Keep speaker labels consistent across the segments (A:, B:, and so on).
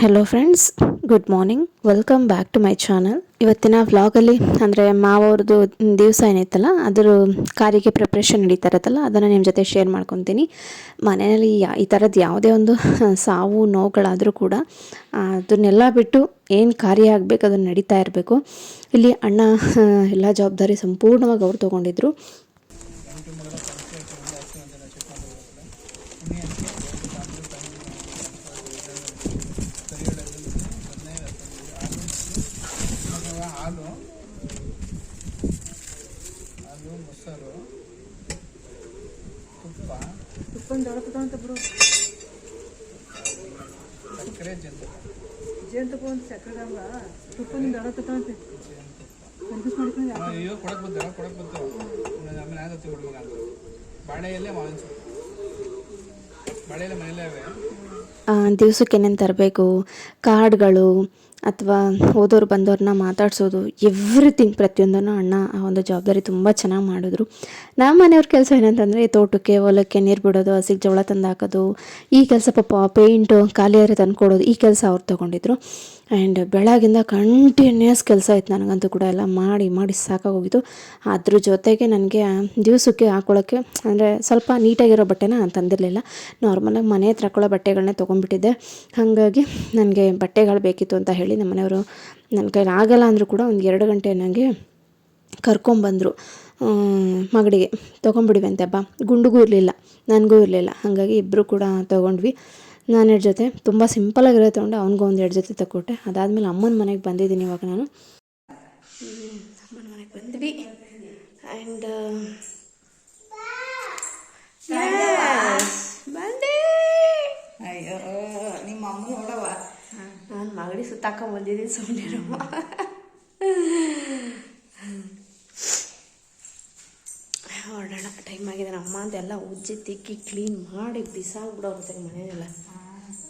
A: Hello friends good morning welcome back to my channel ಇವತ್ತಿನ ವ್ಲಾಗಲ್ಲಿ ಅಂದರೆ ಮಾವವ್ರದ್ದು ದಿವಸ ಏನೈತಲ್ಲ ಅದರ ಕಾರಿಗೆ ಪ್ರಿಪ್ರೇಷನ್ ನಡೀತಾ ಇರುತ್ತಲ್ಲ, ಅದನ್ನು ನಿಮ್ಮ ಜೊತೆ ಶೇರ್ ಮಾಡ್ಕೊತೀನಿ. ಮನೆಯಲ್ಲಿ ಯಾ, ಈ ಥರದ್ದು ಯಾವುದೇ ಒಂದು ಸಾವು, ನೋವುಗಳಾದರೂ ಕೂಡ ಅದನ್ನೆಲ್ಲ ಬಿಟ್ಟು ಏನು ಕಾರ್ಯ ಆಗಬೇಕು, ಅದನ್ನು ನಡೀತಾ ಇರಬೇಕು. ಇಲ್ಲಿ ಅಣ್ಣ ಎಲ್ಲ ಜವಾಬ್ದಾರಿ ಸಂಪೂರ್ಣವಾಗಿ ಅವ್ರು ತೊಗೊಂಡಿದ್ರು.
B: ತುಪ್ಪನ ದೊಡ್ಡ ಬಿಡು
C: ಸಕ್ಕರೆ
B: ಜೇನುತುಪ್ಪ. ಒಂದು ಸಕ್ಕರೆ ಅಲ್ಲ ತುಪ್ಪನ ದೊಡ್ಡ ತಗೊಂತೆ ಕನ್ಫ್ಯೂಸ್ ಮಾಡ್ಕೊಂಡು
C: ಅಯ್ಯೋ ಕೊಡಕ್ ಬಂದ ಕೊಡಕ್ ಬಂತು? ಆಮೇಲೆ ಆಗತ್ತೆ ಹುಡುಗ ಅಂತ. ಬಾಳೆಯಲ್ಲೇ ಮಾವಿನ ಸೊಪ್ಪು. ಮನೆಯಲ್ಲೇ ಅವೆ
A: ದಿವಸಕ್ಕೆ ಏನೇನು ತರಬೇಕು? ಕಾರ್ಡ್ಗಳು ಅಥವಾ ಹೋದವ್ರು ಬಂದವ್ರನ್ನ ಮಾತಾಡ್ಸೋದು ಎವ್ರಿಥಿಂಗ್ ಪ್ರತಿಯೊಂದನ್ನು ಅಣ್ಣ ಆ ಒಂದು ಜವಾಬ್ದಾರಿ ತುಂಬ ಚೆನ್ನಾಗಿ ಮಾಡಿದ್ರು. ನಮ್ಮ ಮನೆಯವ್ರ ಕೆಲಸ ಏನಂತಂದರೆ ತೋಟಕ್ಕೆ, ಹೊಲಕ್ಕೆ ನೀರು ಬಿಡೋದು, ಹಸಿಗೆ ಜೋಳ ತಂದು ಹಾಕೋದು, ಈ ಕೆಲಸ ಪಾಪ ಪೇಂಟು ಖಾಲಿಯಾರೆ ತಂದು ಕೊಡೋದು ಈ ಕೆಲಸ ಅವ್ರು ತೊಗೊಂಡಿದ್ರು. ಆ್ಯಂಡ್ ಬೆಳಗಿಂದ ಕಂಟಿನ್ಯೂಸ್ ಕೆಲಸ ಇತ್ತು ನನಗಂತೂ ಕೂಡ ಎಲ್ಲ ಮಾಡಿ ಮಾಡಿ ಸಾಕಾಗೋಗಿತ್ತು. ಅದ್ರ ಜೊತೆಗೆ ನನಗೆ ದಿವಸಕ್ಕೆ ಹಾಕೊಳ್ಳೋಕ್ಕೆ ಅಂದರೆ ಸ್ವಲ್ಪ ನೀಟಾಗಿರೋ ಬಟ್ಟೆನ ತಂದಿರಲಿಲ್ಲ. ನಾರ್ಮಲಾಗಿ ಮನೆ ಹತ್ರ ಹಾಕೊಳ್ಳೋ ಬಟ್ಟೆಗಳನ್ನೇ ತೊಗೊಂಡ್ಬಿಟ್ಟಿದ್ದೆ. ಹಾಗಾಗಿ ನನಗೆ ಬಟ್ಟೆಗಳು ಬೇಕಿತ್ತು ಅಂತ ಹೇಳಿ ನಮ್ಮ ಮನೆಯವರು ನನ್ನ ಕೈಲಿ ಆಗಲ್ಲ ಅಂದರೂ ಕೂಡ ಒಂದು ಎರಡು ಗಂಟೆ ನನಗೆ ಕರ್ಕೊಂಬಂದರು. ಮಗಡಿಗೆ ತೊಗೊಂಬಿಡಿವೆ ಅಂತೆ ಹಬ್ಬ ಗುಂಡುಗೂ ಇರಲಿಲ್ಲ, ನನಗೂ ಇರಲಿಲ್ಲ. ಹಾಗಾಗಿ ಇಬ್ಬರು ಕೂಡ ತೊಗೊಂಡ್ವಿ. ನಾನು ಎರಡು ಜೊತೆ ತುಂಬ ಸಿಂಪಲಾಗಿರೋ ತೊಗೊಂಡು, ಅವ್ನಿಗೂ ಒಂದು ಎರಡು ಜೊತೆ ತಗೊಟ್ಟೆ ಅದಾದಮೇಲೆ ಅಮ್ಮನ ಮನೆಗೆ ಬಂದಿದ್ದೀನಿ ಇವಾಗ ನಾನು. ಅಮ್ಮನ ಮನೆಗೆ ಬಂದ್ವಿ ಆ್ಯಂಡ್ ಬಂದೆ
B: ಅಯ್ಯೋ
A: ನಾನು ಮಗಡಿ ಸುತ್ತಾಕ ಬಂದಿದ್ದೀನಿ ಸುಮ್ಮನೆ ಹೊರಡೋಣ ಟೈಮ್ ಆಗಿದೆ. ನಮ್ಮ ಅಂತ ಉಜ್ಜಿ ತಿಕ್ಕಿ ಕ್ಲೀನ್ ಮಾಡಿ ಬಿಸಾಕ್ಬಿಡೋ ಅಂತ ಮನೆಯೆಲ್ಲ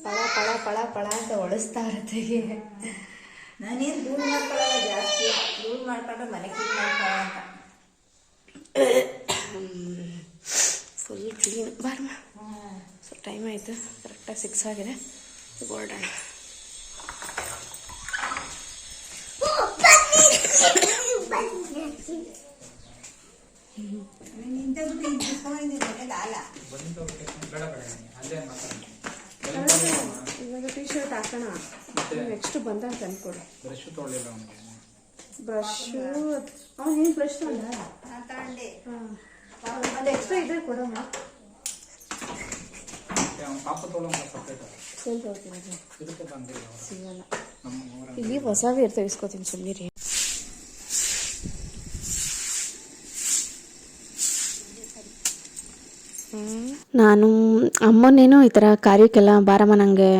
A: ಪಳ ಪಳ ಪಳ ಪಳ ಅಂತ ಒಡಿಸ್ತಾ ಇರತ್ತೆಗೆ
B: ನಾನೇನು ಧೂಳು ಮಾಡ್ಕೊಳ್ಳಲ್ಲ ಜಾಸ್ತಿ. ಧೂಳು ಮಾಡ್ಕೊಂಡು ಮನೆ ಕ್ಲೀನ್ ಮಾಡ್ಕೊಳ್ಳೋ ಅಂತ.
A: ಫುಲ್ ಕ್ಲೀನ್ ಬಾರಮ್ಮ ಸೊ ಟೈಮ್ ಆಯಿತು. ಕರೆಕ್ಟಾಗಿ ಸಿಕ್ಸ್ ಆಗಿದೆ. ಹೊರಡೋಣ
C: ಬೇಡ ಬೇಡ ಅಲ್ಲೇ
A: ಇವಾಗ ಟೀ ಶರ್ಟ್ ಹಾಕೋಣ ನೆಕ್ಸ್ಟ್ ಬಂದಾಗ ತಂದ್ಕೊಡು.
C: ಬ್ರಷ್ ತೊಗೊಳ್ಳಿಲ್ಲ ಅವನಿಗೆ.
A: ಬ್ರಷು ಅವ್ನು ಏನು ಬ್ರಷ್ ತಂದ
B: ತಗೊಂಡೆ.
A: ಹಾಂ. ಅದು ಎಕ್ಸ್ಟ್ರಾ ಇದ್ರೆ ಕೊಡಮ್ಮ.
C: ಪಾಪ ಸಪ್ರೇಟ್
A: ಸಿಗಲ್ಲ. ಇಲ್ಲಿ ಹೊಸವೇ ಇರ್ತವೆ ಇಸ್ಕೋತೀನಿ ಸುಮ್ಮನಿರಿ ನಾನು, ಅಮ್ಮನೇನು ಈ ಥರ ಕಾರ್ಯಕ್ಕೆಲ್ಲ ಬಾರಮ್ಮ ನನಗೆ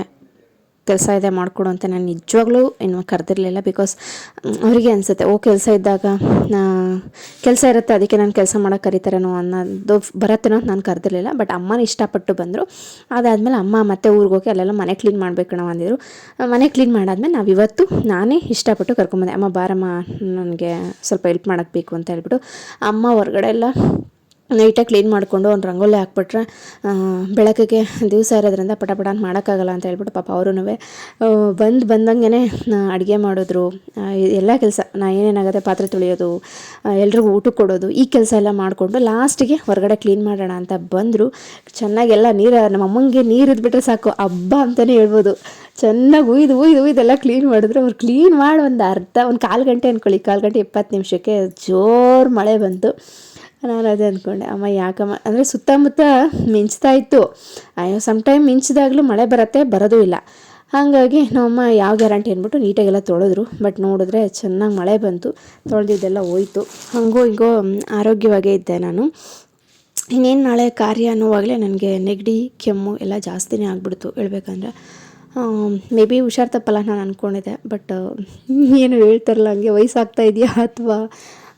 A: ಕೆಲಸ ಇದೆ ಮಾಡಿಕೊಡು ಅಂತ ನಾನು ನಿಜವಾಗ್ಲೂ ಏನು ಕರೆದಿರಲಿಲ್ಲ ಬಿಕಾಸ್ ಅವರಿಗೆ ಅನಿಸುತ್ತೆ, ಓ, ಕೆಲಸ ಇದ್ದಾಗ ಕೆಲಸ ಇರುತ್ತೆ, ಅದಕ್ಕೆ ನಾನು ಕೆಲಸ ಮಾಡೋಕೆ ಕರಿತಾರೇನೋ ಅನ್ನೋದು ಬರತ್ತೇನೋ ಅಂತ ನಾನು ಕರೆದಿರಲಿಲ್ಲ ಬಟ್ ಅಮ್ಮನ ಇಷ್ಟಪಟ್ಟು ಬಂದರು. ಅದಾದಮೇಲೆ ಅಮ್ಮ ಮತ್ತೆ ಊರಿಗೆ ಹೋಗಿ ಅಲ್ಲೆಲ್ಲ ಮನೆ ಕ್ಲೀನ್ ಮಾಡಬೇಕು ನಾವು ಅಂದಿದ್ರು. ಮನೆ ಕ್ಲೀನ್ ಮಾಡಾದ್ಮೇಲೆ ನಾವು ಇವತ್ತು ನಾನೇ ಇಷ್ಟಪಟ್ಟು ಕರ್ಕೊಂಬಂದೆ, ಅಮ್ಮ, ಬಾರಮ್ಮ, ನನಗೆ ಸ್ವಲ್ಪ ಹೆಲ್ಪ್ ಮಾಡೋಕ್ಕೆ ಬೇಕು ಅಂತ ಹೇಳ್ಬಿಟ್ಟು, ಅಮ್ಮ ಹೊರಗಡೆ ಎಲ್ಲ ನೀಟಾಗಿ ಕ್ಲೀನ್ ಮಾಡಿಕೊಂಡು ಒಂದು ರಂಗೋಲಿ ಹಾಕ್ಬಿಟ್ರೆ ಬೆಳಕಿಗೆ ದಿವಸ ಇರೋದ್ರಿಂದ ಪಟ ಪಟ ಅಂತ ಮಾಡೋಕ್ಕಾಗಲ್ಲ ಅಂತ ಹೇಳ್ಬಿಟ್ಟು ಪಾಪ ಅವರೂ ಬಂದು ಬಂದಂಗೆ ಅಡುಗೆ ಮಾಡಿದ್ರು. ಎಲ್ಲ ಕೆಲಸ. ನಾ ಏನೇನಾಗುತ್ತೆ ಪಾತ್ರೆ ತೊಳೆಯೋದು ಎಲ್ರಿಗೂ ಊಟಕ್ಕೆ ಕೊಡೋದು, ಈ ಕೆಲಸ ಎಲ್ಲ ಮಾಡಿಕೊಂಡು ಲಾಸ್ಟಿಗೆ ಹೊರಗಡೆ ಕ್ಲೀನ್ ಮಾಡೋಣ ಅಂತ ಬಂದರು. ಚೆನ್ನಾಗೆಲ್ಲ ನೀರು, ನಮ್ಮ ಅಮ್ಮಂಗೆ ನೀರು ಇದ್ಬಿಟ್ರೆ ಸಾಕು. ಹಬ್ಬ ಅಂತಲೇ ಹೇಳ್ಬೋದು. ಚೆನ್ನಾಗಿ ಉಯ್ದು ಉಯ್ದು ಉಯ್ದೆಲ್ಲ ಕ್ಲೀನ್ ಮಾಡಿದ್ರು. ಅವ್ರು ಕ್ಲೀನ್ ಮಾಡಿ ಒಂದು ಅರ್ಧ, ಒಂದು ಕಾಲು ಗಂಟೆ ಅಂದ್ಕೊಳ್ಳಿ ಕಾಲು ಗಂಟೆ ಇಪ್ಪತ್ತು ನಿಮಿಷಕ್ಕೆ ಜೋರು ಮಳೆ ಬಂತು. ನಾನು ಅದೇ ಅಂದ್ಕೊಂಡೆ ಅಮ್ಮ ಯಾಕಮ್ಮ, ಅಂದರೆ ಸುತ್ತಮುತ್ತ ಮಿಂಚ್ತಾ ಇತ್ತು. ಅಯ್ಯೋ ಸಮ್ ಟೈಮ್ ಮಿಂಚಿದಾಗಲೂ ಮಳೆ ಬರುತ್ತೆ, ಬರೋದೂ ಇಲ್ಲ. ಹಾಗಾಗಿ ನಮ್ಮಮ್ಮ ಯಾವ ಗ್ಯಾರಂಟಿ ಅಂದ್ಬಿಟ್ಟು ನೀಟಾಗೆಲ್ಲ ತೊಳೆದ್ರು. ಬಟ್ ನೋಡಿದ್ರೆ ಚೆನ್ನಾಗಿ ಮಳೆ ಬಂತು, ತೊಳೆದಿದ್ದೆಲ್ಲ ಹೋಯ್ತು. ಹಂಗೋ ಹಿಂಗೋ ಆರೋಗ್ಯವಾಗೇ ಇದ್ದೆ ನಾನು. ಇನ್ನೇನು ನಾಳೆ ಕಾರ್ಯ ಅನ್ನೋವಾಗಲೇ ನನಗೆ ನೆಗಡಿ, ಕೆಮ್ಮು ಎಲ್ಲ ಜಾಸ್ತಿನೇ ಆಗಿಬಿಡ್ತು ಹೇಳ್ಬೇಕಂದ್ರೆ. ಮೇ ಬಿ ಹುಷಾರ್ ತಪ್ಪಲ್ಲ ನಾನು ಅಂದ್ಕೊಂಡಿದ್ದೆ ಬಟ್ ಏನು ಹೇಳ್ತಾರಲ್ಲ ಹಂಗೆ ವಯಸ್ಸಾಗ್ತಾ ಇದೆಯಾ ಅಥವಾ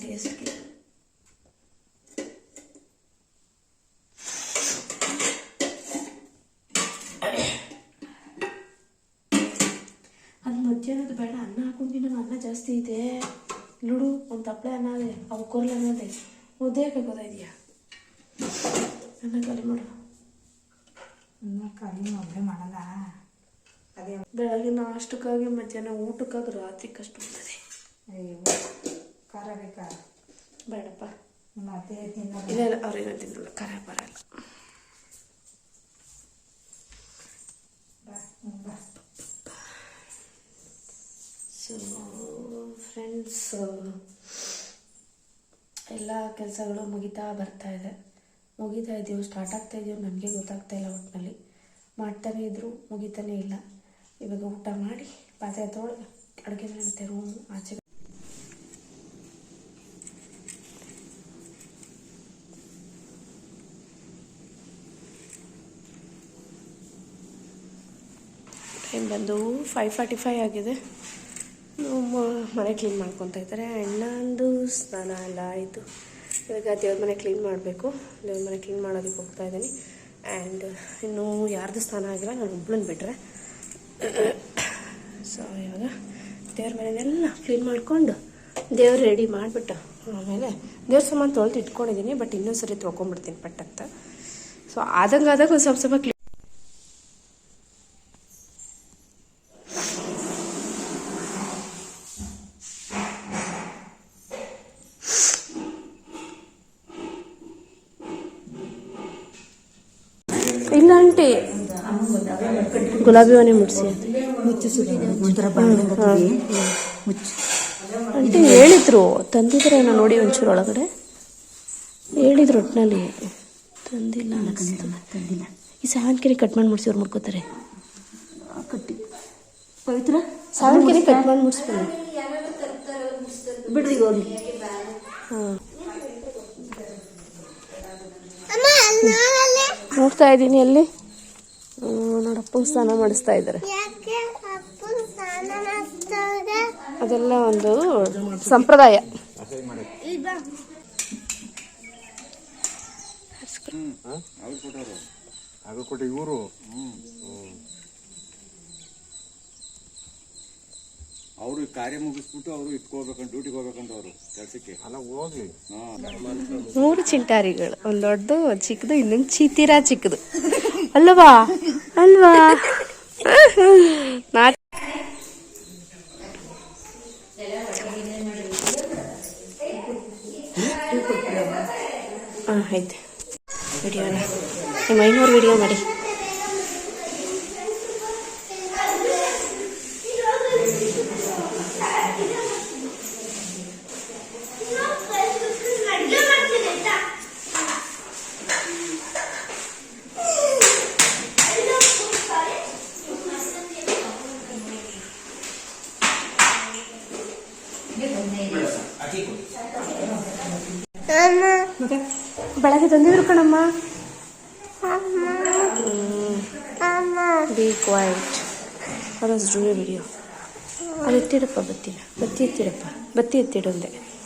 D: ಟೇಸ್ಟ್ಗೆ ಅದು ಮಧ್ಯಾಹ್ನದ ಬೇಡ ಅನ್ನ ಹಾಕೊಂಡು ನಂಗೆ ಅನ್ನ ಜಾಸ್ತಿ ಇದೆ ಲುಡು ಒಂದು ತಪ್ಪಳೆ ಅನ್ನ ಅದೇ ಅವು ಕೊರ್ಲೆ ಅನ್ನ ಅದೇ. ಮುದ್ದೆ ಯಾಕೆ ಅನ್ನ ಖಾಲಿ ಮಾಡು.
E: ಖಾಲಿ ಒಬ್ಬರೇ ಮಾಡಲ್ಲ. ಅದೇ
D: ಬೆಳಗ್ಗೆ ನಾಷ್ಟಕ್ಕಾಗಿ ಮಧ್ಯಾಹ್ನ ಊಟಕ್ಕಾಗಿ ರಾತ್ರಿ ಕಷ್ಟ ಬರ್ತದೆ
E: ಅಯ್ಯೋ. ಖಾರ ಬೇಕಾ
D: ಬೇಡಪ್ಪ.
E: ನಿಮ್ಮ ಅತ್ತೆ ತಿನ್ನಲ್ಲ.
D: ಇಲ್ಲ ಅವ್ರೇನೋ ತಿನ್ನಲ್ಲ. ಖಾರ ಬರಲ್ಲ ಸೊ ಫ್ರೆಂಡ್ಸ್ ಎಲ್ಲ ಕೆಲಸಗಳು ಮುಗಿತಾ ಬರ್ತಾ ಇದೆ. ಮುಗಿತಾ ಇದೆಯೋ ಸ್ಟಾರ್ಟ್ ಆಗ್ತಾ ಇದೆಯೋ ನನಗೆ ಗೊತ್ತಾಗ್ತಾ ಇಲ್ಲ ಒಟ್ಟಿನಲ್ಲಿ ಮಾಡ್ತಾನೆ ಇದ್ರು ಮುಗಿತಾನೆ ಇಲ್ಲ. ಇವಾಗ ಊಟ ಮಾಡಿ ಪಾತ್ರೆ ತೊಳೆದು ಅಡುಗೆ ಮಾಡುತ್ತೆ ರೂಮು ಆಚೆ ಬಂದು ಫೈವ್ ಫಾರ್ಟಿ ಫೈವ್ ಆಗಿದೆ ಮನೆ ಕ್ಲೀನ್ ಮಾಡ್ಕೊತಾ ಇದ್ದಾರೆ. ಅಣ್ಣಂದು ಸ್ನಾನ ಎಲ್ಲ ಆಯಿತು. ಇವಾಗ ದೇವ್ರ ಮನೆ ಕ್ಲೀನ್ ಮಾಡಬೇಕು. ದೇವ್ರ ಮನೆ ಕ್ಲೀನ್ ಮಾಡೋದಕ್ಕೆ ಹೋಗ್ತಾ ಇದ್ದೀನಿ. ಆ್ಯಂಡ್ ಇನ್ನೂ ಯಾರ್ದು ಸ್ನಾನ ಆಗಿಲ್ಲ, ನಾನು ಒಬ್ಳನ್ನ ಬಿಟ್ಟರೆ ಸೊ ಇವಾಗ ದೇವ್ರ ಮನೆಯೆಲ್ಲ ಕ್ಲೀನ್ ಮಾಡಿಕೊಂಡು ದೇವ್ರು ರೆಡಿ ಮಾಡಿಬಿಟ್ಟು ಆಮೇಲೆ ದೇವ್ರ ಸಾಮಾನು ತೊಳೆದು ಇಟ್ಕೊಂಡಿದ್ದೀನಿ ಬಟ್ ಇನ್ನೊಂದು ಸರಿ ತೊಳ್ಕೊಂಬಿಡ್ತೀನಿ ಪಟ್ಟಂತ ಸೊ ಆದಂಗೆ ಆದಾಗ ಒಂದು ಸ್ವಲ್ಪ ಸ್ವಲ್ಪ ಕ್ಲೀನ್ ಇಲ್ಲ ಆಂಟಿ ಗುಲಾಬಿ ಮನೆ ಮುಟ್ಸಿ.
E: ಒಂಥರ ಹೇಳಿದ್ರು ತಂದಿದ್ರೆ
D: ಆಂಟಿ ಹೇಳಿದ್ರು ತಂದಿದ್ರೇನೋ ನೋಡಿ ಒಂಚೂರು ಒಳಗಡೆ. ಹೇಳಿದ್ರು ಒಟ್ಟಿನಲ್ಲಿ ತಂದಿಲ್ಲ.
E: ತಂದಿಲ್ಲ
D: ಈ ಸಾವನ್ಕೆರೆ ಕಟ್ ಮಾಡಿ ಮುಡ್ಸಿ ಅವ್ರು ಮುಡ್ಕೋತಾರೆ
E: ಕಟ್ಟಿ ಪವಿತ್ರ?
D: ಸಾವನ್ಕೆರೆ ಕಟ್ ಮಾಡಿ ಮುಡ್ಸ್ಬೋದು
E: ಬಿಡ್ರಿ ಹೋಗಿ
D: ಹಾಂ. ನೋಡ್ತಾ ಇದ್ದೀನಿ ಅಲ್ಲಿ. ನೋಡಪ್ಪ ಸ್ನಾನ ಮಾಡಿಸ್ತಾ ಇದ್ದಾರೆ. ಅದೆಲ್ಲ ಒಂದು ಸಂಪ್ರದಾಯ.
F: ಇವರು
G: ಅವರು ಕಾರ್ಯ ಮುಗಿಸ್ಬಿಟ್ಟು ಅವರು ಇಟ್ಕೋಬೇಕಂತ ಡ್ಯೂಟಿಗೆ ಹೋಗ್ಬೇಕಂತ ಅವರು ಕೆಲಸಕ್ಕೆ.
F: ಅಲ್ಲ ಹೋಗ್ಲಿ.
D: ಮೂರು ಚಿಂಟಾರಿಗಳು ಒಂದು ದೊಡ್ಡದು ಚಿಕ್ಕದು ಇನ್ನೊಂದು ಚಿತಿರಾ ಚಿಕ್ಕದು. ಅಲ್ವಾ ಅಲ್ವಾ ನಾ ಹಾಂ ಆಯ್ತು ವಿಡಿಯೋನ ನಿಮ್ಮ ಐನೂರು ವಿಡಿಯೋ ಮಾಡಿ ಬೆಳಗ್ಗೆ ತಂದಿದ್ರು ಕಣಮ್ಮ ಬಿ ಕ್ವೈಟ್ ಅದಸ್ ಡೂ ವಿಡಿಯೋ ಅದು ಬತ್ತಿ. ಬತ್ತಿನ ಬತ್ತಿ ಎತ್ತಿರಪ್ಪ. ಬತ್ತಿ ಎತ್ತಿಡೊಂದೆ.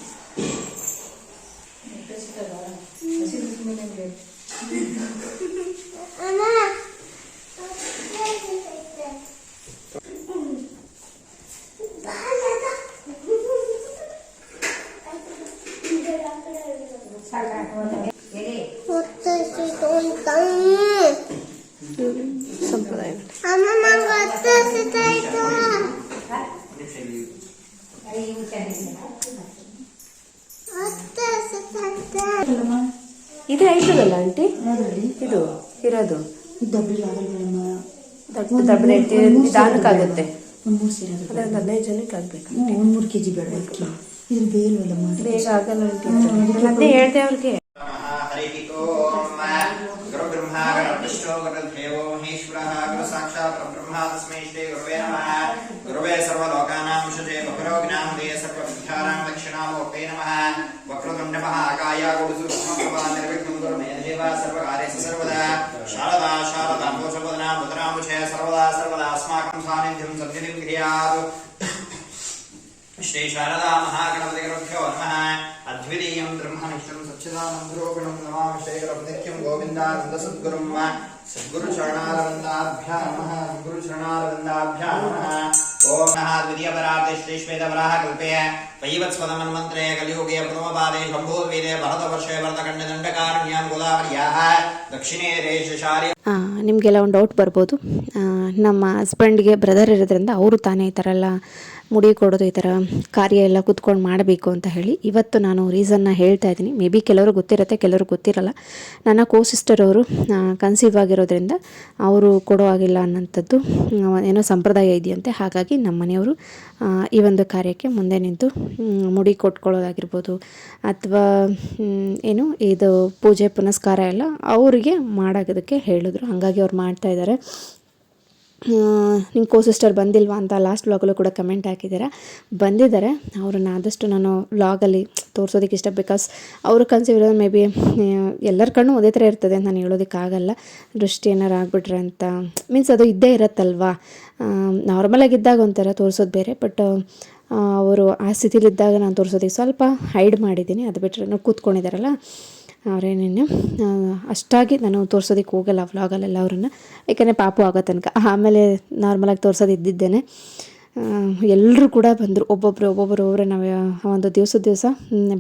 D: ನಿಧಾನಕ್ಕಾಗುತ್ತೆ
E: ಒಂದು ಮೂರು ಸೇರಿ ಅದು
D: ಅದೊಂದು ಹದಿನೈದು ಜನಕ್ಕೆ ಆಗ್ಬೇಕು
E: ಒಂದು ಮೂರು ಕೆ ಜಿ ಬೇಡ ಅಕ್ಕಿ ಇದ್ರ ಬೇಲ್ವಲ್ಲಮ್ಮ
D: ಬೇಗ ಆಗಲ್ಲ ಆಂಟಿ ಅದೇ ಹೇಳ್ದೆ ಅವ್ರಿಗೆ
H: हरिः ओम् गुरुब्रह्मा गणविष्णो गुरुदेवो महेश्वरः गुरु साक्षात् परब्रह्मा तस्मै श्री गुरुवे नमः गुरुवे सर्वलोकानां शुचे बहुरोगिणां ते सर्वविद्यानां दक्षिणामूर्ते नमः वक्रतुण्डमः आकाय गुरुसुप्रभा సర్వదా శారదా శారదా మోచపదనా ముదరాముచే సర్వదా సర్వదా అస్మాకం సాన్నిధ్యం సన్నిధిం క్రియాత్ శ్రీ శారదా మహాగణపతిగణభ్యో నమ అద్వితీయం బ్రహ్మనిష్టం సచ్చిదానందరూపిణం నమామి శేఖరపతిత్యం గోవిందానంద సద్గురుం सद्गुरुचरणारविन्दाभ्यां नमः सद्गुरुचरणारविन्दाभ्यां नमः ॐ नः द्वितीयपरार्थे श्रीश्वेतवराह कल्पे वैवत्स्वतमन्मन्त्रे कलियुगे प्रथमपादे शम्भोद्वीरे भरतवर्षे वरदखण्डदण्डकारण्यां गोदावर्याः दक्षिणे देशशाली
A: ಆ, ನಿಮಗೆಲ್ಲ ಒಂದು ಡೌಟ್ ಬರ್ಬೋದು ಆ, ನಮ್ಮ ಹಸ್ಬೆಂಡ್ಗೆ ಬ್ರದರ್ ಇರೋದ್ರಿಂದ ಅವರು ತಾನೇ ಈ ಥರ ಎಲ್ಲ ಮುಡಿ ಕೊಡೋದು, ಈ ಥರ ಕಾರ್ಯ ಎಲ್ಲ ಕೂತ್ಕೊಂಡು ಮಾಡಬೇಕು ಅಂತ ಹೇಳಿ ಇವತ್ತು ನಾನು ರೀಸನ್ನ ಹೇಳ್ತಾ ಇದ್ದೀನಿ. ಮೇ ಬಿ ಕೆಲವರು ಗೊತ್ತಿರುತ್ತೆ ಕೆಲವರು ಗೊತ್ತಿರಲ್ಲ. ನನ್ನ ಕೋ ಸಿಸ್ಟರ್ ಅವರು ಕನ್ಸೀವ್ ಆಗಿರೋದ್ರಿಂದ ಅವರು ಕೊಡೋ ಆಗಿಲ್ಲ ಅನ್ನೋಂಥದ್ದು ಏನೋ ಸಂಪ್ರದಾಯ ಇದೆಯಂತೆ. ಹಾಗಾಗಿ ನಮ್ಮ ಮನೆಯವರು ಈ ಒಂದು ಕಾರ್ಯಕ್ಕೆ ಮುಂದೆ ನಿಂತು ಮುಡಿ ಕೊಟ್ಕೊಳ್ಳೋದಾಗಿರ್ಬೋದು ಅಥವಾ ಏನು ಇದು ಪೂಜೆ ಪುನಸ್ಕಾರ ಎಲ್ಲ ಅವರಿಗೆ ಮಾಡೋದಕ್ಕೆ ಹೇಳಿದ್ರು. ಹಾಗಾಗಿ ಅವ್ರು ಮಾಡ್ತಾ ಇದ್ದಾರೆ. ನಿಮ್ಮ ಕೋ ಸಿಸ್ಟರ್ ಬಂದಿಲ್ವಾ ಅಂತ ಲಾಸ್ಟ್ ವ್ಲಾಗಲ್ಲೂ ಕೂಡ ಕಮೆಂಟ್ ಹಾಕಿದ್ದೀರಾ? ಬಂದಿದ್ದಾರೆ. ಅವ್ರನ್ನ ಆದಷ್ಟು ನಾನು ವ್ಲಾಗಲ್ಲಿ ತೋರಿಸೋದಕ್ಕೆ ಇಷ್ಟ ಬಿಕಾಸ್ ಅವರು ಕನ್ಸಿವ್ ಮೇ ಬಿ ಎಲ್ಲರ ಕಣ್ಣು ಒಂದೇ ಥರ ಇರ್ತದೆ ನಾನು ಹೇಳೋದಕ್ಕಾಗಲ್ಲ. ದೃಷ್ಟಿ ಏನಾರು ಆಗ್ಬಿಟ್ರೆ ಅಂತ. ಮೀನ್ಸ್ ಅದು ಇದ್ದೇ ಇರತ್ತಲ್ವಾ? ನಾರ್ಮಲಾಗಿದ್ದಾಗ ಒಂಥರ ತೋರಿಸೋದು ಬೇರೆ ಬಟ್ ಅವರು ಆ ಸ್ಥಿತಿಲಿದ್ದಾಗ ನಾನು ತೋರಿಸೋದಕ್ಕೆ ಸ್ವಲ್ಪ ಹೈಡ್ ಮಾಡಿದ್ದೀನಿ. ಅದು ಬಿಟ್ಟರೆ ಕೂತ್ಕೊಂಡಿದ್ದಾರಲ್ಲ? ಅವರೇನೇನು ಅಷ್ಟಾಗಿ ನಾನು ತೋರ್ಸೋದಕ್ಕೆ ಹೋಗಲ್ಲ ವ್ಲಾಗಲ್ಲೆಲ್ಲ ಅವ್ರನ್ನ. ಯಾಕೆಂದರೆ ಪಾಪು ಆಗೋ ತನಕ. ಆಮೇಲೆ ನಾರ್ಮಲಾಗಿ ತೋರಿಸೋದು ಇದ್ದಿದ್ದೇನೆ. ಎಲ್ಲರೂ ಕೂಡ ಬಂದರು. ಒಬ್ಬೊಬ್ಬರು ಒಬ್ಬೊಬ್ಬರು ಒಬ್ಬರು ನಾವು ಒಂದು ದಿವಸದ ದಿವಸ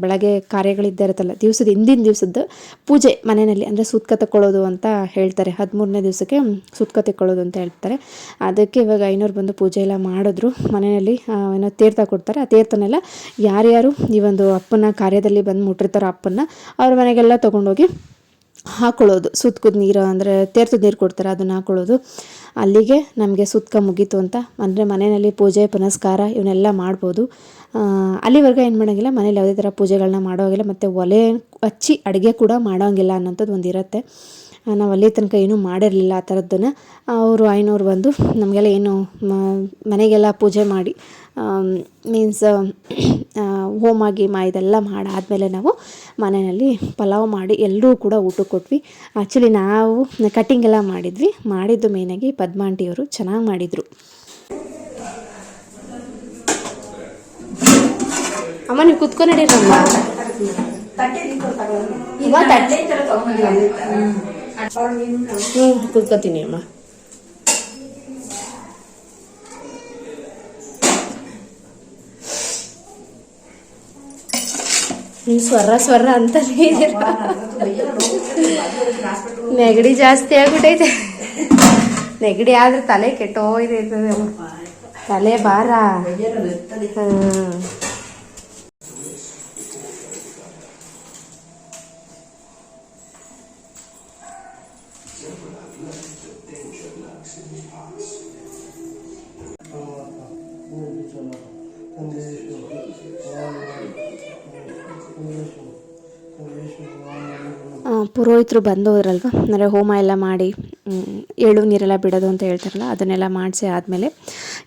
A: ಬೆಳಗ್ಗೆ ಕಾರ್ಯಗಳಿದ್ದೇ ಇರುತ್ತಲ್ಲ, ದಿವಸದ, ಹಿಂದಿನ ದಿವಸದ್ದು ಪೂಜೆ ಮನೆಯಲ್ಲಿ, ಅಂದರೆ ಸೂತ್ಕ ತಗೊಳ್ಳೋದು ಅಂತ ಹೇಳ್ತಾರೆ. ಹದಿಮೂರನೇ ದಿವಸಕ್ಕೆ ಸೂತ್ಕ ತಗೊಳ್ಳೋದು ಅಂತ ಹೇಳ್ತಾರೆ. ಅದಕ್ಕೆ ಇವಾಗ ಐನೂರು ಬಂದು ಪೂಜೆ ಎಲ್ಲ ಮಾಡಿದ್ರು. ಮನೆಯಲ್ಲಿ ಏನೋ ತೀರ್ಥ ಕೊಡ್ತಾರೆ. ಆ ತೀರ್ಥನೆಲ್ಲ ಯಾರ್ಯಾರು ಈ ಒಂದು ಅಪ್ಪನ ಕಾರ್ಯದಲ್ಲಿ ಬಂದು ಮುಟ್ಟಿರ್ತಾರೋ ಅಪ್ಪನ ಅವ್ರ ಮನೆಗೆಲ್ಲ ತೊಗೊಂಡೋಗಿ ಹಾಕೊಳ್ಳೋದು. ಸುತ್ಕದ ನೀರು ಅಂದರೆ ತೇರ್ತದ ನೀರು ಕೊಡ್ತಾರೆ, ಅದನ್ನು ಹಾಕೊಳ್ಳೋದು. ಅಲ್ಲಿಗೆ ನಮಗೆ ಸುತ್ಕ ಮುಗೀತು ಅಂತ. ಅಂದರೆ ಮನೆಯಲ್ಲಿ ಪೂಜೆ, ಪುನಸ್ಕಾರ ಇವನ್ನೆಲ್ಲ ಮಾಡ್ಬೋದು. ಅಲ್ಲಿವರೆಗೂ ಅಲ್ಲಿವರೆಗೆ ಏನು ಮಾಡೋಂಗಿಲ್ಲ ಮನೇಲಿ ಯಾವುದೇ ಥರ ಪೂಜೆಗಳನ್ನ ಮಾಡೋಂಗಿಲ್ಲ ಮತ್ತು ಒಲೆ ಹಚ್ಚಿ ಅಡುಗೆ ಕೂಡ ಮಾಡೋಂಗಿಲ್ಲ ಅನ್ನೋಂಥದ್ದು ಒಂದು ಇರುತ್ತೆ. ನಾವು ಅಲ್ಲಿ ತನಕ ಏನೂ ಮಾಡಿರಲಿಲ್ಲ ಆ ಥರದ್ದನ್ನು. ಅವರು ಐನೋರು ಬಂದು ನಮಗೆಲ್ಲ ಏನು ಮನೆಗೆಲ್ಲ ಪೂಜೆ ಮಾಡಿ ಮೀನ್ಸ್ ಹೋಮ ಗೀಮ ಇದೆಲ್ಲ ಮಾಡಾದಮೇಲೆ ನಾವು ಮನೆಯಲ್ಲಿ ಪಲಾವ್ ಮಾಡಿ ಎಲ್ಲರೂ ಕೂಡ ಊಟಕ್ಕೆ ಕೊಟ್ವಿ. ಆ್ಯಕ್ಚುಲಿ ನಾವು ಕಟ್ಟಿಂಗ್ ಎಲ್ಲ ಮಾಡಿದ್ವಿ. ಮಾಡಿದ್ದು ಮೇನಾಗಿ ಪದ್ಮಾಂಟಿಯವರು ಚೆನ್ನಾಗಿ ಮಾಡಿದರು. ಅಮ್ಮ ನೀವು ಕುತ್ಕೊಂಡಿರಮ್ಮ ಹ್ಞೂ ಕುತ್ಕೋತೀನಿ ಅಮ್ಮ. ನೀವು ಸ್ವರ ಸ್ವರ ಅಂತಾನೆ ಇದೀರ ನೆಗಡಿ ಜಾಸ್ತಿ ಆಗ್ಬಿಟ್ಟೈತೆ ನೆಗಡಿ ಆದ್ರೆ ತಲೆ ಕೆಟ್ಟೋಯ್ತೈತೆ ಅಮ್ಮ. ತಲೆ ಭಾರ ಹ್ಮ್. ಆ, ಪುರೋಹಿತರು ಬಂದೋದ್ರಲ್ವ? ಅಂದರೆ ಹೋಮ ಎಲ್ಲ ಮಾಡಿ ಏಳು ನೀರೆಲ್ಲ ಬಿಡೋದು ಅಂತ ಹೇಳ್ತಾರಲ್ಲ, ಅದನ್ನೆಲ್ಲ ಮಾಡಿಸಿ ಆದಮೇಲೆ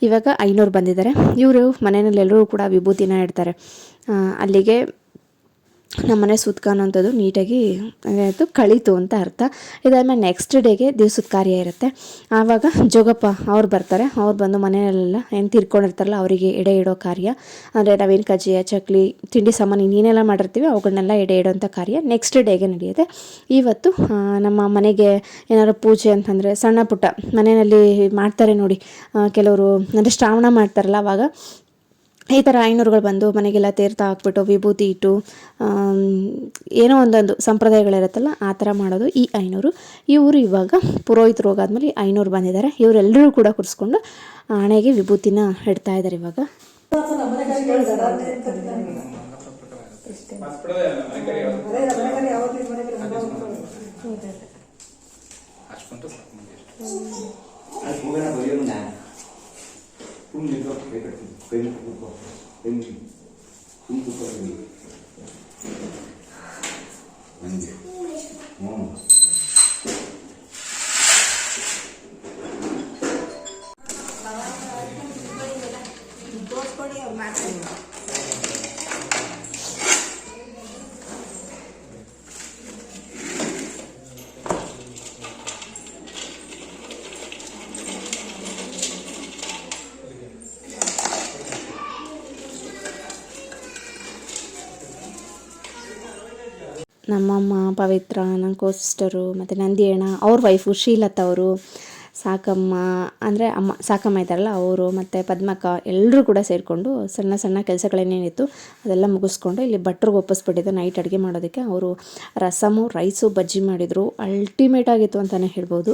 A: ಇವಾಗ ಐನೂರು ಬಂದಿದ್ದಾರೆ. ಇವರು ಮನೆಯಲ್ಲಿ ಎಲ್ಲರೂ ಕೂಡ ವಿಭೂತಿನ ಇಡ್ತಾರೆ. ಅಲ್ಲಿಗೆ ನಮ್ಮನೆ ಸುತ್ಕ ಅನ್ನೋಂಥದ್ದು ನೀಟಾಗಿ ಏನಾಯಿತು ಕಳೀತು ಅಂತ ಅರ್ಥ. ಇದಾದಮೇಲೆ ನೆಕ್ಸ್ಟ್ ಡೇಗೆ ದಿವ್ಸದ ಕಾರ್ಯ ಇರುತ್ತೆ. ಆವಾಗ ಜೋಗಪ್ಪ ಅವ್ರು ಬರ್ತಾರೆ. ಅವ್ರು ಬಂದು ಮನೆಯಲ್ಲೆಲ್ಲ ಏನು ತಿರ್ಕೊಂಡಿರ್ತಾರಲ್ಲ, ಅವರಿಗೆ ಎಡೆ ಇಡೋ ಕಾರ್ಯ. ಅಂದರೆ ನಾವೇನು ಕಜ್ಜಿಯ ಚಕ್ಲಿ, ತಿಂಡಿ ಸಾಮಾನು ಇನ್ನೇನೆಲ್ಲ ಮಾಡಿರ್ತೀವಿ ಅವುಗಳನ್ನೆಲ್ಲ ಎಡೆ ಇಡೋಂಥ ಕಾರ್ಯ ನೆಕ್ಸ್ಟ್ ಡೇಗೆ ನಡೆಯುತ್ತೆ. ಇವತ್ತು ನಮ್ಮ ಮನೆಗೆ ಏನಾದ್ರು ಪೂಜೆ ಅಂತಂದರೆ ಸಣ್ಣ ಪುಟ್ಟ ಮನೆಯಲ್ಲಿ ಮಾಡ್ತಾರೆ ನೋಡಿ. ಕೆಲವರು, ಅಂದರೆ ಶ್ರಾವಣ ಮಾಡ್ತಾರಲ್ಲ, ಆವಾಗ ಈ ಥರ ಐನೂರುಗಳು ಬಂದು ಮನೆಗೆಲ್ಲ ತೀರ್ಥ ಹಾಕ್ಬಿಟ್ಟು ವಿಭೂತಿ ಇಟ್ಟು ಏನೋ ಒಂದೊಂದು ಸಂಪ್ರದಾಯಗಳಿರುತ್ತಲ್ಲ ಆ ಥರ ಮಾಡೋದು ಈ ಐನೂರು. ಇವರು ಇವಾಗ ಪುರೋಹಿತರು ಹೋಗಾದ್ಮೇಲೆ ಈ ಐನೂರು ಬಂದಿದ್ದಾರೆ. ಇವರೆಲ್ಲರೂ ಕೂಡ ಕೂರಿಸ್ಕೊಂಡು ಹಣೆಗೆ ವಿಭೂತಿನ ಇಡ್ತಾ ಇದ್ದಾರೆ ಇವಾಗ.
C: ಹಚ್ಕೊಂಡ್ರೆ ಸಾಕು ನಮ್ಗೆ ಇಷ್ಟ.
G: ಅದು ಹೂವಿನ ಬರೆಯೋದು ನಾನು ತುಂಬ ನಿಂತು ಕೈ ಕಟ್ತೀನಿ ಕೈ
A: ನಮ್ಮಮ್ಮ, ಪವಿತ್ರ ನನ್ನ ಕೋ ಸಿಸ್ಟರು ಮತ್ತು ನಂದಿ ಅಣ್ಣ ಅವ್ರ ವೈಫು ಶ್ರೀಲತಾ ಅವರು, ಸಾಕಮ್ಮ, ಅಂದರೆ ಅಮ್ಮ, ಸಾಕಮ್ಮ ಇದ್ದಾರಲ್ಲ ಅವರು, ಮತ್ತು ಪದ್ಮಕ್ಕ ಎಲ್ಲರೂ ಕೂಡ ಸೇರಿಕೊಂಡು ಸಣ್ಣ ಸಣ್ಣ ಕೆಲಸಗಳೇನೇನಿತ್ತು ಅದೆಲ್ಲ ಮುಗಿಸ್ಕೊಂಡು ಇಲ್ಲಿ ಭಟ್ರಿಗೆ ಒಪ್ಪಿಸ್ಬಿಟ್ಟಿದ್ದು ನೈಟ್ ಅಡುಗೆ ಮಾಡೋದಕ್ಕೆ. ಅವರು ರಸಮು ರೈಸು ಬಜ್ಜಿ ಮಾಡಿದರು. ಅಲ್ಟಿಮೇಟ್ ಆಗಿತ್ತು ಅಂತಲೇ ಹೇಳ್ಬೋದು.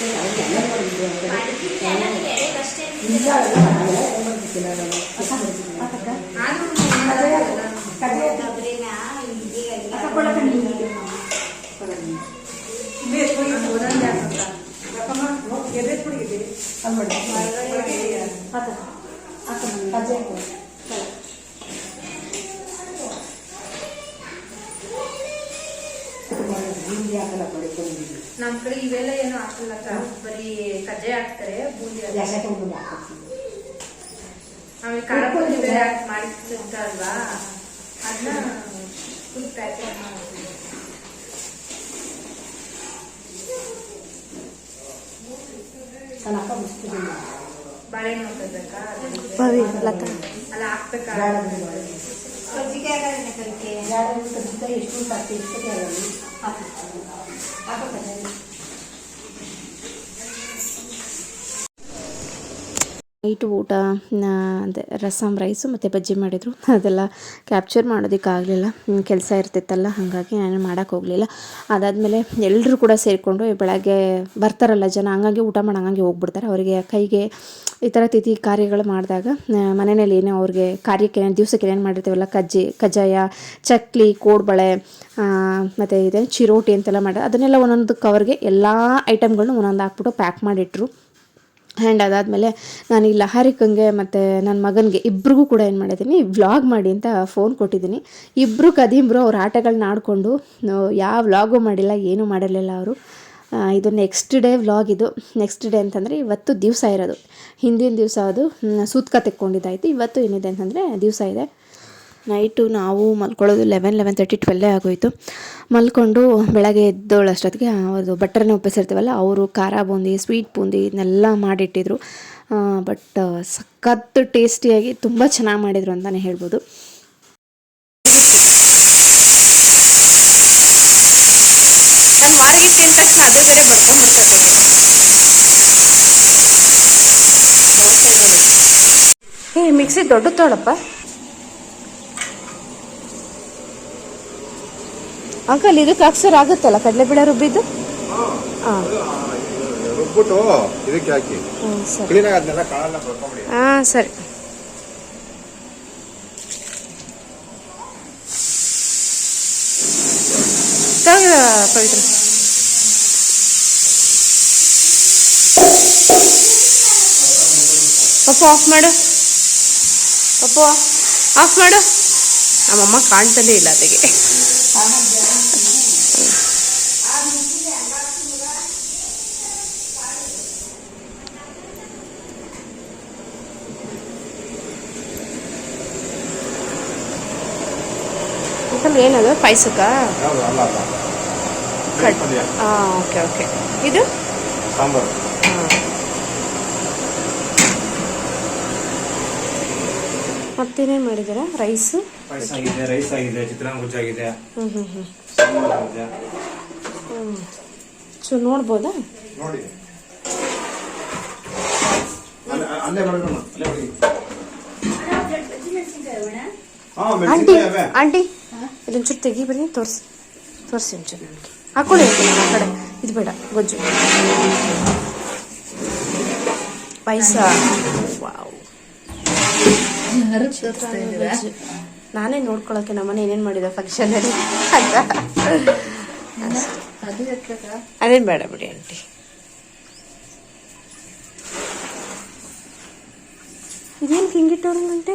B: ಮಾಡ್ತೀನಿ ಅವ್ನಿಗೆ ಎಲ್ಲ ಮಾಡಿದ್ರು ಇಲ್ಲ ಇವೆಲ್ಲ ಏನು ಹಾಕಲ್ಲ ಅಕ್ಕ. ಬರೀ ಕಜ್ಜಾಯ ಹಾಕ್ತಾರೆ ಬೂಂದಿ ಹಾಕ್ತಾರೆ. ಆಮೇಲೆ ಖಾರ ಬೂಂದಿ ಬೇರೆ ಹಾಕಿ ಮಾಡಿರ್ತಾರಲ್ವಾ ಅದನ್ನ ಫುಲ್ ಪ್ಯಾಕೆಟ್ ಮಾಡ್ತೀವಿ ಬಾಳೆಹಣ್ಣು ಹಾಕೋದಕ್ಕ
A: ಪವಿ ಲತಾ.
B: ಅಲ್ಲ ಹಾಕ್ಬೇಕಾ.
A: ನೈಟ್ ಊಟ ಅದೇ ರಸಮ್ ರೈಸು ಮತ್ತು ಬಜ್ಜಿ ಮಾಡಿದರು. ಅದೆಲ್ಲ ಕ್ಯಾಪ್ಚರ್ ಮಾಡೋದಕ್ಕಾಗಲಿಲ್ಲ. ಕೆಲಸ ಇರ್ತಿತ್ತಲ್ಲ, ಹಾಗಾಗಿ ನಾನು ಮಾಡೋಕ್ಕೆ ಹೋಗಲಿಲ್ಲ. ಅದಾದಮೇಲೆ ಎಲ್ಲರೂ ಕೂಡ ಸೇರಿಕೊಂಡು ಬೆಳಗ್ಗೆ ಬರ್ತಾರಲ್ಲ ಜನ, ಹಂಗಾಗಿ ಊಟ ಮಾಡೋ, ಹಂಗಾಗಿ ಹೋಗ್ಬಿಡ್ತಾರೆ. ಅವರಿಗೆ ಕೈಗೆ ಈ ಥರ ತಿಥಿ ಕಾರ್ಯಗಳು ಮಾಡಿದಾಗ ಮನೆಯಲ್ಲಿ ಏನೋ ಅವ್ರಿಗೆ ಕಾರ್ಯಕ್ಕೆ, ದಿವಸಕ್ಕೆ ಏನೇನು ಮಾಡಿರ್ತೀವಲ್ಲ, ಕಜ್ಜಿ, ಕಜ್ಜಾಯ, ಚಕ್ಲಿ, ಕೋಡ್ಬಳೆ ಮತ್ತು ಇದೆ, ಚಿರೋಟಿ ಅಂತೆಲ್ಲ ಮಾಡಿ, ಅದನ್ನೆಲ್ಲ ಒಂದೊಂದು ಕವರ್ಗೆ ಎಲ್ಲ ಐಟಮ್ಗಳನ್ನೂ ಒಂದೊಂದು ಹಾಕ್ಬಿಟ್ಟು ಪ್ಯಾಕ್ ಮಾಡಿಟ್ರು. ಆ್ಯಂಡ್ ಅದಾದಮೇಲೆ ನಾನು ಈ ಲಹಾರಿಕಂಗೆ ಮತ್ತು ನನ್ನ ಮಗನಿಗೆ ಇಬ್ರಿಗೂ ಕೂಡ ಏನು ಮಾಡಿದ್ದೀನಿ ವ್ಲಾಗ್ ಮಾಡಿ ಅಂತ ಫೋನ್ ಕೊಟ್ಟಿದ್ದೀನಿ ಇಬ್ಬರು ಕದಿಬ್ರು ಅವ್ರ ಆಟಗಳನ್ನ ಆಡಿಕೊಂಡು ಯಾವ ವ್ಲಾಗು ಮಾಡಿಲ್ಲ, ಏನೂ ಮಾಡಿರಲಿಲ್ಲ ಅವರು. ಇದು ನೆಕ್ಸ್ಟ್ ಡೇ ವ್ಲಾಗ್ ಇದು. ನೆಕ್ಸ್ಟ್ ಡೇ ಅಂತಂದರೆ ಇವತ್ತು ದಿವಸ ಇರೋದು. ಹಿಂದಿನ ದಿವಸ ಅದು ಸೂತ್ಕ ತೆಕ್ಕೊಂಡಿದ್ದಾಯಿತು. ಇವತ್ತು ಏನಿದೆ ಅಂತಂದರೆ ದಿವಸ ಇದೆ. ನೈಟು ನಾವು ಮಲ್ಕೊಳ್ಳೋದು ಲೆವೆನ್ ಲೆವೆನ್ ತರ್ಟಿ ಟ್ವೆಲ್ಲೇ ಆಗೋಯಿತು. ಮಲ್ಕೊಂಡು ಬೆಳಗ್ಗೆ ಎದ್ದೋಳು ಅಷ್ಟೊತ್ತಿಗೆ ಅವ್ರದ್ದು ಬಟ್ಟರನ್ನ ಒಪ್ಪಿಸಿರ್ತೀವಲ್ಲ ಅವರು ಖಾರ ಬೂಂದಿ ಸ್ವೀಟ್ ಬೂಂದಿ ಇದನ್ನೆಲ್ಲ ಮಾಡಿಟ್ಟಿದ್ರು. ಬಟ್ ಸಖತ್ತು ಟೇಸ್ಟಿಯಾಗಿ ತುಂಬ ಚೆನ್ನಾಗಿ ಮಾಡಿದರು ಅಂತಲೇ ಹೇಳ್ಬೋದು.
B: ನಾನು ವಾರಿಗೆ ತಿಂದ ತಕ್ಷಣ ಅದ್ರ ಕಡೆ ಬಡ್ಕೊಂಬರ್ತದೆ
A: ಏ ಮಿಕ್ಸಿ ದೊಡ್ಡ ತೊಳಪ್ಪ ಅಂಕಲ್ ಇದಕ್ಕೆ ಅಕ್ಸರ್ ಆಗುತ್ತಲ್ಲ? ಕಡಲೆಬೇಳೆ ರುಬ್ಬಿದ್ದು? ಹಾಂ
F: ರುಬ್ಬಿಟ್ಟು ಇದಕ್ಕೆ ಹಾಕಿ.
A: ಸರಿ. ಹಾಂ ಸರಿ. ಪವಿತ್ರ. ಪಪ್ಪು ಆಫ್ ಮಾಡು. ಪಪ್ಪು ಆಫ್ ಮಾಡು. ನಮ್ಮಮ್ಮ ಕಾಣ್ತಲೇ ಇಲ್ಲ ಅದಕ್ಕೆ ಅಂಕಲ್ ಏನದು ಪಾಯಸಕ್ಕ? ಹಾಂ ಓಕೆ ಓಕೆ. ಇದು?
F: ಸಾಂಬಾರು.
A: ಮತ್ತೇನೇನು ಮಾಡಿದ್ದೀರಾ? ರೈಸು?
F: ಪಾಯಸ ಆಗಿದೆ ರೈಸ್ ಆಗಿದೆ ಚಿತ್ರಾನ್ನ ಗುಜ್ಜು ಆಗಿದೆ
A: ಹ್ಞೂ ಹ್ಞೂ ಹ್ಞೂ
F: ಸಾಂಬಾರು ಆಗಿದೆ
A: ಹ್ಞೂ ಸೊ ನೋಡ್ಬೋದಾ
F: ನೋಡಿ ಅಲ್ಲೇ ಬರೋಣ ಅಲ್ಲೇ
A: ಆಂಟಿ ಆಂಟಿ ಇದೊಂಚೂರು ತೆಗಿ ಬನ್ನಿ ತೋರಿಸಿ ತೋರಿಸಿ ಒಂಚೂರು ನನಗೆ ಹಾಕೊಳ್ಳಿ ಆ ಕಡೆ. ಇದು ಬೇಡ ಗೊಜ್ಜು.
D: ಪಾಯಸ. ನಾನೇ ನೋಡ್ಕೊಳಕ್ಕೆ ನಮ್ಮನೆ ಏನೇನು ಮಾಡಿದ ಫಂಕ್ಷನ್ ಅಲ್ಲಿ? ಅಂತ. ಅದೇನು ಬೇಡ ಬಿಡಿ ಆಂಟಿ. ಇದೇನ್ ಹಿಂಗಿಟ್ಟವ್ರಂಗಂತೆ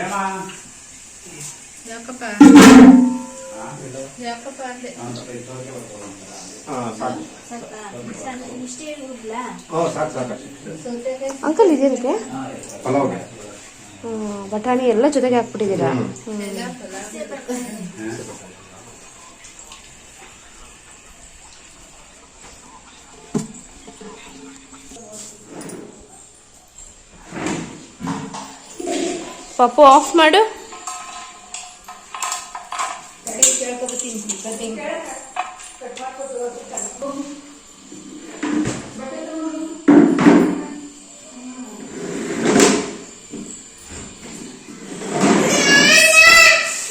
D: ಪೂಜೆಗೆ
B: ಯಾಕಪ್ಪ ಅಂದೆ
D: ಅಂಕಲ್ ಇದೇನಕ್ಕೆ ಬಟಾಣಿ ಎಲ್ಲ ಜೊತೆಗೆ ಹಾಕ್ಬಿಟ್ಟಿದ್ದೀರಾ ಪಪ್ಪು ಆಫ್ ಮಾಡು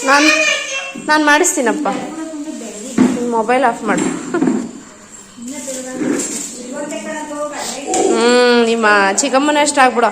D: ನಾನು ನಾನು ಮಾಡಿಸ್ತೀನಪ್ಪ ಮೊಬೈಲ್ ಆಫ್ ಮಾಡು ಹ್ಮ್ ನಿಮ್ಮ ಚಿಕ್ಕಮ್ಮನ ಅಷ್ಟು ಆಗ್ಬಿಡೋ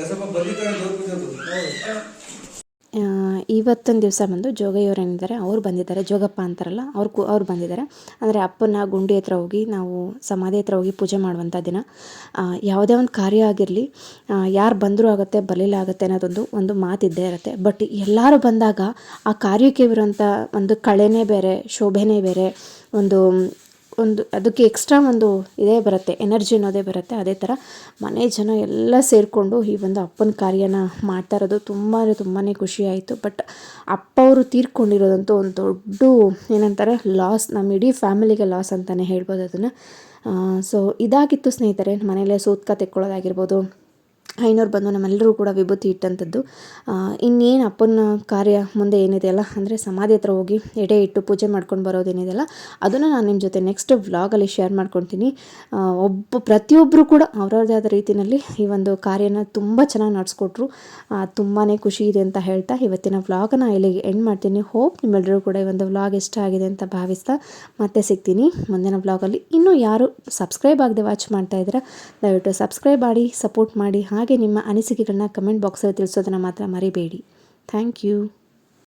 C: ಸ್ವಲ್ಪ ಬಂದಿದ್ದಾರೆ ದೊಡ್ಡ ಪೂಜೆದು
A: ಆ, ಇವತ್ತೊಂದು ದಿವಸ ಬಂದು ಜೋಗಯ್ಯವ್ರು ಏನಿದ್ದಾರೆ, ಅವ್ರು ಬಂದಿದ್ದಾರೆ. ಜೋಗಪ್ಪ ಅಂತಾರಲ್ಲ, ಅವ್ರು ಕು ಅವ್ರು ಬಂದಿದ್ದಾರೆ. ಅಂದರೆ ಅಪ್ಪನ ಗುಂಡಿ ಹತ್ರ ಹೋಗಿ ನಾವು ಸಮಾಧಿ ಹತ್ರ ಹೋಗಿ ಪೂಜೆ ಮಾಡುವಂಥ ದಿನ. ಯಾವುದೇ ಒಂದು ಕಾರ್ಯ ಆಗಿರಲಿ ಯಾರು ಬಂದರೂ ಆಗುತ್ತೆ, ಬರಲಿಲ್ಲ ಆಗುತ್ತೆ ಅನ್ನೋದೊಂದು ಒಂದು ಮಾತಿದ್ದೇ ಇರುತ್ತೆ. ಬಟ್ ಎಲ್ಲರೂ ಬಂದಾಗ ಆ ಕಾರ್ಯಕ್ಕೆ ಇರುವಂಥ ಒಂದು ಕಳೆನೇ ಬೇರೆ, ಶೋಭೆನೇ ಬೇರೆ, ಒಂದು ಒಂದು ಅದಕ್ಕೆ ಎಕ್ಸ್ಟ್ರಾ ಒಂದು ಇದೇ ಬರುತ್ತೆ ಎನರ್ಜಿ ಅನ್ನೋದೇ ಬರುತ್ತೆ, ಅದೇ ಥರ ಮನೆ ಜನ ಎಲ್ಲ ಸೇರಿಕೊಂಡು ಈ ಒಂದು ಅಪ್ಪನ ಕಾರ್ಯನ ಮಾಡ್ತಾ ಇರೋದು ತುಂಬಾ ತುಂಬಾ ಖುಷಿಯಾಯಿತು ಬಟ್ ಅಪ್ಪ ಅವರು ತೀರ್ಕೊಂಡಿರೋದಂತೂ ಒಂದು ದೊಡ್ಡ ಏನಂತಾರೆ ಲಾಸ್ ನಮ್ಮ ಇಡೀ ಫ್ಯಾಮಿಲಿಗೆ ಲಾಸ್ ಅಂತಲೇ ಹೇಳ್ಬೋದು ಅದನ್ನು. ಸೊ ಇದಾಗಿತ್ತು ಸ್ನೇಹಿತರೆ, ಮನೆಯಲ್ಲೇ ಸೂತ್ಕ ತೆಕ್ಕೊಳ್ಳೋದಾಗಿರ್ಬೋದು ಐನೂರು ಬಂದು ನಮ್ಮೆಲ್ಲರೂ ಕೂಡ ವಿಭೂತಿ ಇಟ್ಟಂಥದ್ದು. ಇನ್ನೇನು ಅಪ್ಪನ ಕಾರ್ಯ ಮುಂದೆ ಏನಿದೆಯಲ್ಲ ಅಂದರೆ ಸಮಾಧಿ ಹತ್ರ ಹೋಗಿ ಎಡೆ ಇಟ್ಟು ಪೂಜೆ ಮಾಡ್ಕೊಂಡು ಬರೋದೇನಿದೆಯಲ್ಲ ಅದನ್ನು ನಾನು ನಿಮ್ಮ ಜೊತೆ ನೆಕ್ಸ್ಟ್ ವ್ಲಾಗಲ್ಲಿ ಶೇರ್ ಮಾಡ್ಕೊತೀನಿ. ಒಬ್ಬ ಪ್ರತಿಯೊಬ್ಬರು ಕೂಡ ಅವ್ರವ್ರದ್ದೇ ಆದ ರೀತಿಯಲ್ಲಿ ಈ ಒಂದು ಕಾರ್ಯನ ತುಂಬ ಚೆನ್ನಾಗಿ ನಡೆಸ್ಕೊಟ್ರು. ತುಂಬಾ ಖುಷಿ ಇದೆ ಅಂತ ಹೇಳ್ತಾ ಇವತ್ತಿನ ವ್ಲಾಗನ್ನ ಇಲ್ಲಿಗೆ ಎಂಡ್ ಮಾಡ್ತೀನಿ. ಹೋಪ್ ನಿಮ್ಮೆಲ್ಲರೂ ಕೂಡ ಈ ಒಂದು ವ್ಲಾಗ್ ಇಷ್ಟ ಆಗಿದೆ ಅಂತ ಭಾವಿಸ್ತಾ ಮತ್ತೆ ಸಿಗ್ತೀನಿ. ಮುಂದಿನ ವ್ಲಾಗಲ್ಲಿ ಇನ್ನೂ ಯಾರು ಸಬ್ಸ್ಕ್ರೈಬ್ ಆಗದೆ ವಾಚ್ ಮಾಡ್ತಾ ಇದ್ದೀರಾ, ದಯವಿಟ್ಟು ಸಬ್ಸ್ಕ್ರೈಬ್ ಮಾಡಿ ಸಪೋರ್ಟ್ ಮಾಡಿ ಹಾಗೆ ನಿಮ್ಮ ಅನಿಸಿಕೆಗಳನ್ನ ಕಮೆಂಟ್ ಬಾಕ್ಸಲ್ಲಿ ತಿಳಿಸೋದನ್ನು ಮಾತ್ರ ಮರಿಬೇಡಿ. Thank you